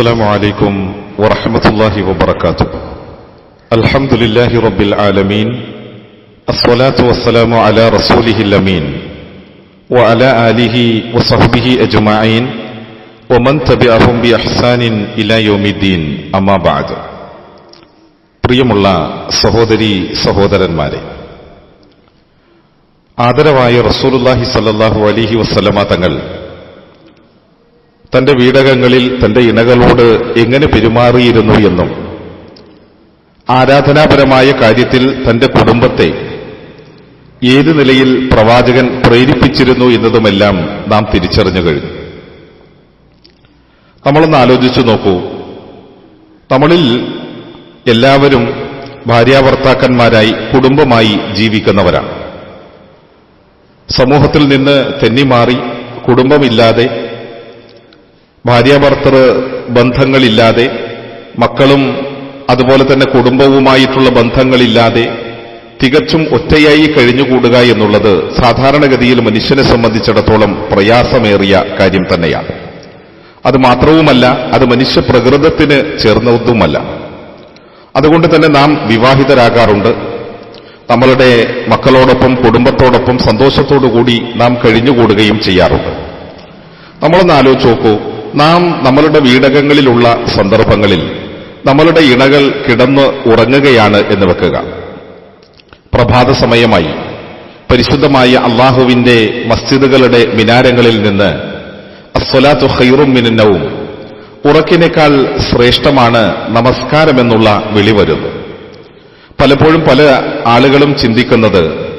السلام عليكم ورحمة الله وبركاته الحمد لله رب العالمين الصلاة والسلام على رسوله الأمين وعلى آله وصحبه أجمعين ومن تبعهم بإحسان إلى يوم الدين أما بعد പ്രിയമുള്ള സഹോദരി സഹോദരന്മാരെ ആദരവായ റസൂലുല്ലാഹി സല്ലല്ലാഹു അലിഹി വസ്ലമ തങ്ങൾ തന്റെ വീടകങ്ങളിൽ തന്റെ ഇണകളോട് എങ്ങനെ പെരുമാറിയിരുന്നു എന്നും ആരാധനാപരമായ കാര്യത്തിൽ തന്റെ കുടുംബത്തെ ഏത് നിലയിൽ പ്രവാചകൻ പ്രേരിപ്പിച്ചിരുന്നു എന്നതുമെല്ലാം നാം തിരിച്ചറിഞ്ഞു കഴിഞ്ഞു. നമ്മളൊന്ന് ആലോചിച്ചു നോക്കൂ. നമ്മളിൽ എല്ലാവരും ഭാര്യാഭർത്താക്കന്മാരായി കുടുംബമായി ജീവിക്കുന്നവരാണ്. സമൂഹത്തിൽ നിന്ന് തെന്നിമാറി കുടുംബമില്ലാതെ ഭാര്യാഭർത്തൃ ബന്ധങ്ങളില്ലാതെ മക്കളും അതുപോലെ തന്നെ കുടുംബവുമായിട്ടുള്ള ബന്ധങ്ങളില്ലാതെ തികച്ചും ഒറ്റയായി കഴിഞ്ഞുകൂടുക എന്നുള്ളത് സാധാരണഗതിയിൽ മനുഷ്യനെ സംബന്ധിച്ചിടത്തോളം പ്രയാസമേറിയ കാര്യം തന്നെയാണ്. അത് മാത്രവുമല്ല അത് മനുഷ്യ പ്രകൃതത്തിന് ചേർന്നതുമല്ല. അതുകൊണ്ട് തന്നെ നാം വിവാഹിതരാകാറുണ്ട്. നമ്മളുടെ മക്കളോടൊപ്പം കുടുംബത്തോടൊപ്പം സന്തോഷത്തോടുകൂടി നാം കഴിഞ്ഞുകൂടുകയും ചെയ്യാറുണ്ട്. നമ്മളൊന്ന് ആലോചിച്ച് നോക്കൂ നാം നമ്മളുടെ വീടകങ്ങളിലുള്ള സന്ദർഭങ്ങളിൽ നമ്മളുടെ ഇണകൾ കിടന്ന് ഉറങ്ങുകയാണ് എന്ന് വെക്കുക. പ്രഭാത സമയമായി പരിശുദ്ധമായ അള്ളാഹുവിന്റെ മസ്ജിദുകളുടെ മിനാരങ്ങളിൽ നിന്ന് അസ്വലാത്തു ഹൈറും മിനന്നവും ഉറക്കിനേക്കാൾ ശ്രേഷ്ഠമാണ് നമസ്കാരമെന്നുള്ള വിളി വരുന്നു. പലപ്പോഴും പല ആളുകളും ചിന്തിക്കുന്നത്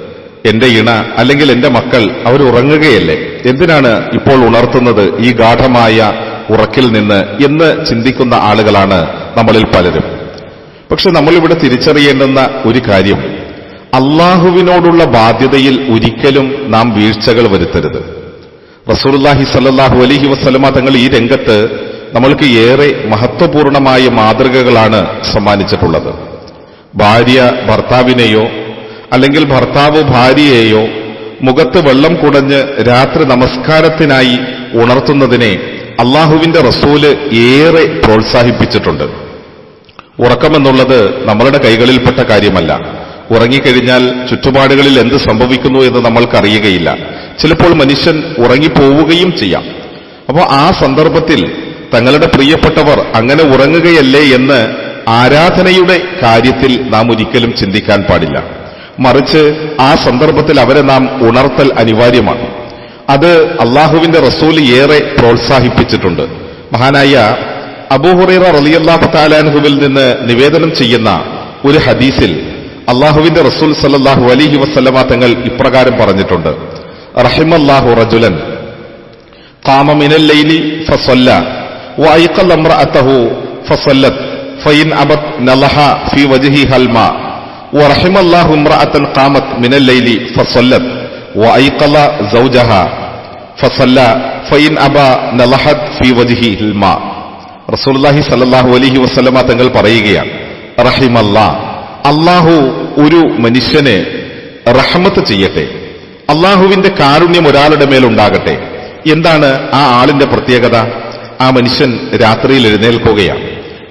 എന്റെ ഇണ അല്ലെങ്കിൽ എന്റെ മക്കൾ അവർ ഉറങ്ങുകയല്ലേ? എന്തിനാണ് ഇപ്പോൾ ഉണർത്തുന്നത് ഈ ഗാഠമായ ഉറക്കിൽ നിന്ന് എന്ന് ചിന്തിക്കുന്ന ആളുകളാണ് നമ്മളിൽ പലരും. പക്ഷെ നമ്മളിവിടെ തിരിച്ചറിയേണ്ടുന്ന ഒരു കാര്യം അള്ളാഹുവിനോടുള്ള ബാധ്യതയിൽ ഒരിക്കലും നാം വീഴ്ചകൾ വരുത്തരുത്. റസൂർല്ലാഹി സല്ലാഹു അലഹി വസ്ലമ തങ്ങൾ ഈ രംഗത്ത് നമ്മൾക്ക് ഏറെ മഹത്വപൂർണമായ മാതൃകകളാണ് സമ്മാനിച്ചിട്ടുള്ളത്. ഭാര്യ ഭർത്താവിനെയോ അല്ലെങ്കിൽ ഭർത്താവ് ഭാര്യയെയോ മുഖത്ത് വെള്ളം കുടഞ്ഞ് രാത്രി നമസ്കാരത്തിനായി ഉണർത്തുന്നതിനെ അള്ളാഹുവിന്റെ റസൂൽ ഏറെ പ്രോത്സാഹിപ്പിച്ചിട്ടുണ്ട്. ഉറക്കമെന്നുള്ളത് നമ്മളുടെ കൈകളിൽപ്പെട്ട കാര്യമല്ല. ഉറങ്ങിക്കഴിഞ്ഞാൽ ചുറ്റുപാടുകളിൽ എന്ത് സംഭവിക്കുന്നു എന്ന് നമ്മൾക്കറിയുകയില്ല. ചിലപ്പോൾ മനുഷ്യൻ ഉറങ്ങിപ്പോവുകയും ചെയ്യാം. അപ്പോൾ ആ സന്ദർഭത്തിൽ തങ്ങളുടെ പ്രിയപ്പെട്ടവർ അങ്ങനെ ഉറങ്ങുകയല്ലേ എന്ന് ആരാധനയുടെ കാര്യത്തിൽ നാം ഒരിക്കലും ചിന്തിക്കാൻ പാടില്ല. മറിച്ച് ആ സന്ദർഭത്തിൽ അവരെ നാം ഉണർത്തൽ അനിവാര്യമാണ്. അത് അള്ളാഹുവിന്റെ റസൂൽ ഏറെ പ്രോത്സാഹിപ്പിച്ചിട്ടുണ്ട്. മഹാനായ അബൂഹുറൈറ റലിയല്ലാ താലാൻഹുവിൽ നിന്ന് നിവേദനം ചെയ്യുന്ന ഒരു ഹദീസിൽ അള്ളാഹുവിന്റെ റസൂൽ സല്ലാഹു അലിഹി വസ്ലമ തങ്ങൾ ഇപ്രകാരം പറഞ്ഞിട്ടുണ്ട്. റഹിമല്ലാഹു റജുലൻ കാമമിനല്ലൈലി ഫസ്വല്ല വൈക്കൽ അമ്ര അത്തഹു ഫസ്വല്ലത്ത് ഫൈൻ അബത് നലഹ ഫി ورحم الله امرأة قامت من الليل فصلت وأيقظ زوجها فصلى فإن أبى نلحت في وجهه الماء റസൂൽ സല്ലാഹു അലഹി വസ്ലമ തങ്ങൾ പറയുകയാണ് റഹിമല്ല അള്ളാഹു ഒരു മനുഷ്യന് റഹമത്ത് ചെയ്യട്ടെ അള്ളാഹുവിന്റെ കാരുണ്യം ഒരാളുടെ മേലുണ്ടാകട്ടെ എന്താണ് ആ ആളിന്റെ പ്രത്യേകത ആ മനുഷ്യൻ രാത്രിയിൽ എഴുന്നേൽക്കുകയാണ്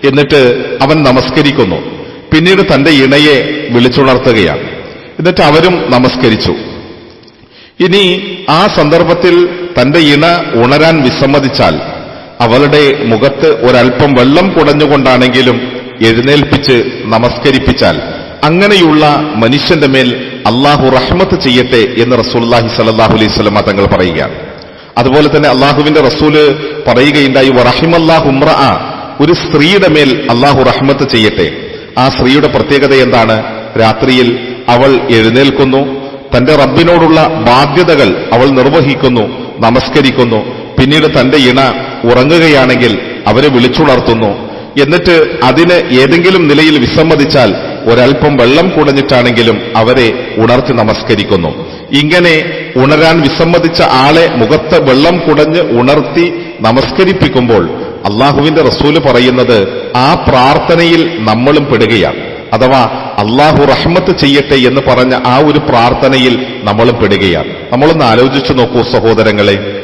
എന്നിട്ട് അവൻ നമസ്കരിക്കുന്നു പിന്നീട് തന്റെ ഇണയെ വിളിച്ചുണർത്തുകയാണ്. എന്നിട്ട് അവരും നമസ്കരിച്ചു. ഇനി ആ സന്ദർഭത്തിൽ തന്റെ ഇണ ഉണരാൻ വിസമ്മതിച്ചാൽ അവളുടെ മുഖത്ത് ഒരൽപ്പം വെള്ളം കുടഞ്ഞുകൊണ്ടാണെങ്കിലും എഴുന്നേൽപ്പിച്ച് നമസ്കരിപ്പിച്ചാൽ അങ്ങനെയുള്ള മനുഷ്യന്റെ മേൽ അള്ളാഹു റഹ്മത്ത് ചെയ്യട്ടെ എന്ന് റസൂല്ലാഹി സലാഹു അലൈഹി സ്വലമ തങ്ങൾ പറയുകയാണ്. അതുപോലെ തന്നെ അള്ളാഹുവിന്റെ റസൂൽ പറയുകയുണ്ടായി റഹിമല്ലാഹു ഉമ്ര ഒരു സ്ത്രീയുടെ മേൽ അള്ളാഹു റഹ്മത്ത് ചെയ്യട്ടെ. ആ സ്ത്രീയുടെ പ്രത്യേകത എന്താണ്? രാത്രിയിൽ അവൾ എഴുന്നേൽക്കുന്നു. തന്റെ റബ്ബിനോടുള്ള ബാധ്യതകൾ അവൾ നിർവഹിക്കുന്നു നമസ്കരിക്കുന്നു. പിന്നീട് തന്റെ ഇണ ഉറങ്ങുകയാണെങ്കിൽ അവരെ വിളിച്ചുണർത്തുന്നു. എന്നിട്ട് അതിന് ഏതെങ്കിലും നിലയിൽ വിസമ്മതിച്ചാൽ ഒരൽപ്പം വെള്ളം കുടഞ്ഞിട്ടാണെങ്കിലും അവരെ ഉണർത്തി നമസ്കരിക്കുന്നു. ഇങ്ങനെ ഉണരാൻ വിസമ്മതിച്ച ആളെ മുഖത്ത് വെള്ളം കുടഞ്ഞ് ഉണർത്തി നമസ്കരിപ്പിക്കുമ്പോൾ അള്ളാഹുവിന്റെ റസൂൽ പറയുന്നത് ആ പ്രാർത്ഥനയിൽ നമ്മളും പെടുകയാണ്. അഥവാ അള്ളാഹു റഹ്മത്ത് ചെയ്യട്ടെ എന്ന് പറഞ്ഞ ആ ഒരു പ്രാർത്ഥനയിൽ നമ്മളും പെടുകയാണ്. നമ്മളൊന്ന് ആലോചിച്ചു നോക്കൂ സഹോദരങ്ങളെ.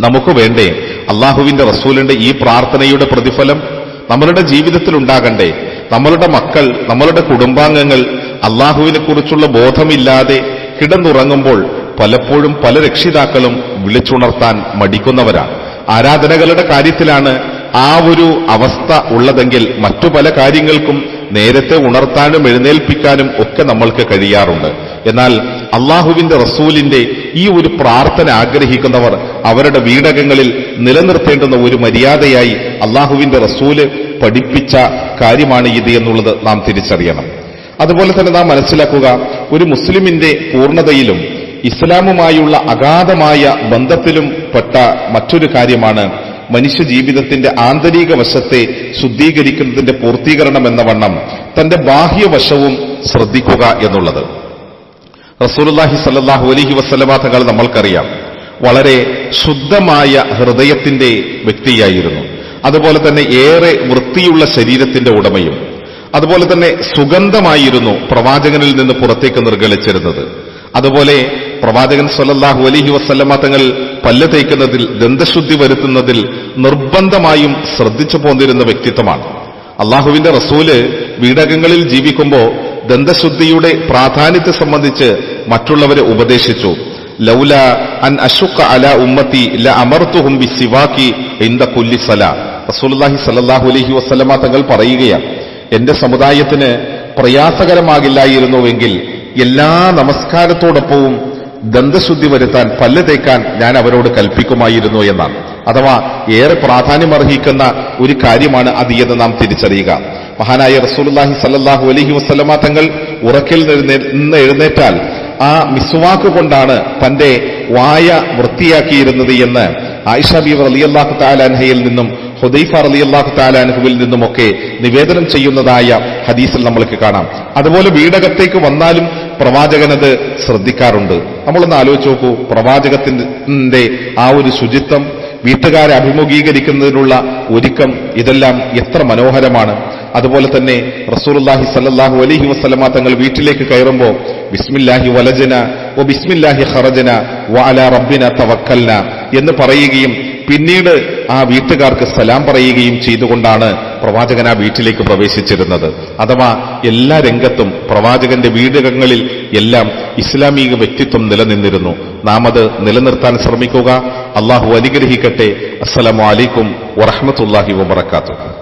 നമുക്ക് വേണ്ടേ അള്ളാഹുവിന്റെ റസൂലിന്റെ ഈ പ്രാർത്ഥനയുടെ പ്രതിഫലം നമ്മളുടെ ജീവിതത്തിൽ ഉണ്ടാകണ്ടേ? നമ്മളുടെ മക്കൾ നമ്മളുടെ കുടുംബാംഗങ്ങൾ അള്ളാഹുവിനെ കുറിച്ചുള്ള ബോധമില്ലാതെ കിടന്നുറങ്ങുമ്പോൾ പലപ്പോഴും പല രക്ഷിതാക്കളും വിളിച്ചുണർത്താൻ മടിക്കുന്നവരാണ്. ആരാധനകളുടെ കാര്യത്തിലാണ് ആ ഒരു അവസ്ഥ ഉള്ളതെങ്കിൽ മറ്റു പല കാര്യങ്ങൾക്കും നേരത്തെ ഉണർത്താനും എഴുന്നേൽപ്പിക്കാനും ഒക്കെ നമ്മൾക്ക് കഴിയാറുണ്ട്. എന്നാൽ അള്ളാഹുവിന്റെ റസൂലിന്റെ ഈ ഒരു പ്രാർത്ഥന ആഗ്രഹിക്കുന്നവർ അവരുടെ വീടകങ്ങളിൽ നിലനിർത്തേണ്ടുന്ന ഒരു മര്യാദയായി അള്ളാഹുവിന്റെ റസൂൽ പഠിപ്പിച്ച കാര്യമാണ് ഇത് എന്നുള്ളത് നാം തിരിച്ചറിയണം. അതുപോലെ തന്നെ നാം മനസ്സിലാക്കുക ഒരു മുസ്ലിമിന്റെ പൂർണതയിലും ഇസ്ലാമുമായുള്ള അഗാധമായ ബന്ധത്തിലും പെട്ട മറ്റൊരു കാര്യമാണ് മനുഷ്യ ജീവിതത്തിന്റെ ആന്തരിക വശത്തെ ശുദ്ധീകരിക്കുന്നതിന്റെ പൂർത്തീകരണം എന്ന വണ്ണം തന്റെ ബാഹ്യവശവും ശ്രദ്ധിക്കുക എന്നുള്ളത്. റസൂലുള്ളാഹി സല്ലല്ലാഹു അലൈഹി വസല്ലമ തങ്ങൾ നമ്മൾക്കറിയാം. വളരെ ശുദ്ധമായ ഹൃദയത്തിന്റെ വ്യക്തിയായിരുന്നു. അതുപോലെ തന്നെ ഏറെ വൃത്തിയുള്ള ശരീരത്തിന്റെ ഉടമയും. അതുപോലെ തന്നെ സുഗന്ധമായിരുന്നു പ്രവാചകനിൽ നിന്ന് പുറത്തേക്ക് നിർഗളിച്ചിരുന്നത്. അതുപോലെ പ്രവാചകൻ സല്ലല്ലാഹു അലൈഹി വസല്ലമ തങ്ങൾ പല്ല് തേക്കുന്നതിൽ ദന്തശുദ്ധി വരുത്തുന്നതിൽ നിർബന്ധമായും ശ്രദ്ധിച്ചു പോന്നിരുന്ന വ്യക്തിത്വമാണ്. അള്ളാഹുവിന്റെ റസൂൽ വീടകങ്ങളിൽ ജീവിക്കുമ്പോൾ ദന്തശുദ്ധിയുടെ പ്രാധാന്യത്തെ സംബന്ധിച്ച് മറ്റുള്ളവരെ ഉപദേശിച്ചു. ലൗല അൻ അഷുക്ക അല ഉമ്മത്തി ല അമർത്തുഹും ബി സിവാക്കി ഇന്ത കുല്ലി സല. റസൂലുള്ളാഹി സല്ലല്ലാഹു അലഹി വസല്ലമ തങ്ങൾ പറയുകയാണ് എന്റെ സമുദായത്തിന് പ്രയാസകരമാകില്ലായിരുന്നുവെങ്കിൽ എല്ലാ നമസ്കാരത്തോടൊപ്പവും ദന്തശുദ്ധി വരുത്താൻ പല്ല് തേക്കാൻ ഞാൻ അവരോട് കൽപ്പിക്കുമായിരുന്നു എന്നാണ്. അഥവാ ഏറെ പ്രാധാന്യമർഹിക്കുന്ന ഒരു കാര്യമാണ് അത് എന്ന് നാം തിരിച്ചറിയുക. മഹാനായ റസൂലുള്ളാഹി സല്ലാഹു അലഹി വസല്ലമ തങ്ങൾ ഉറക്കിൽ നിന്ന് എഴുന്നേറ്റാൽ ആ മിസ്വാക്ക് കൊണ്ടാണ് തന്റെ വായ വൃത്തിയാക്കിയിരുന്നത് എന്ന് ആയിഷ ബീവർ അലിയല്ലാഹു താലാൻഹയിൽ നിന്നും ഹുദൈഫ അലി റളിയല്ലാഹു താലാൻഹുവിൽ നിന്നുമൊക്കെ നിവേദനം ചെയ്യുന്നതായ ഹദീസിൽ നമ്മൾക്ക് കാണാം. അതുപോലെ വീടകത്തേക്ക് വന്നാലും പ്രവാചകനത് ശ്രദ്ധിക്കാറുണ്ട്. നമ്മളൊന്ന് ആലോചിച്ച് നോക്കൂ പ്രവാചകത്തിന്റെ ആ ഒരു ശുചിത്വം വീട്ടുകാരെ അഭിമുഖീകരിക്കുന്നതിനുള്ള ഒരുക്കം ഇതെല്ലാം എത്ര മനോഹരമാണ്. അതുപോലെ തന്നെ റസൂലുള്ളാഹി സല്ലാഹു അലഹി വസല്ലമ തങ്ങൾ വീട്ടിലേക്ക് കയറുമ്പോൾ ബിസ്മില്ലാഹി വലജന ഓ ബിസ്മില്ലാഹി ഹറജന വ അല റബ്ബിന തവക്കൽന എന്ന് പറയുകയും പിന്നീട് ആ വീട്ടുകാർക്ക് സലാം പറയുകയും ചെയ്തുകൊണ്ടാണ് പ്രവാചകൻ ആ വീട്ടിലേക്ക് പ്രവേശിച്ചിരുന്നത്. അഥവാ എല്ലാ രംഗത്തും പ്രവാചകന്റെ വീടുകളിൽ എല്ലാം ഇസ്ലാമിക വ്യക്തിത്വം നിലനിന്നിരുന്നു. നാം അത് നിലനിർത്താൻ ശ്രമിക്കുക. അള്ളാഹു അനുഗ്രഹിക്കട്ടെ. അസ്സലാമു അലൈക്കും വറഹമത്തല്ലാഹി വബർക്കാത്തു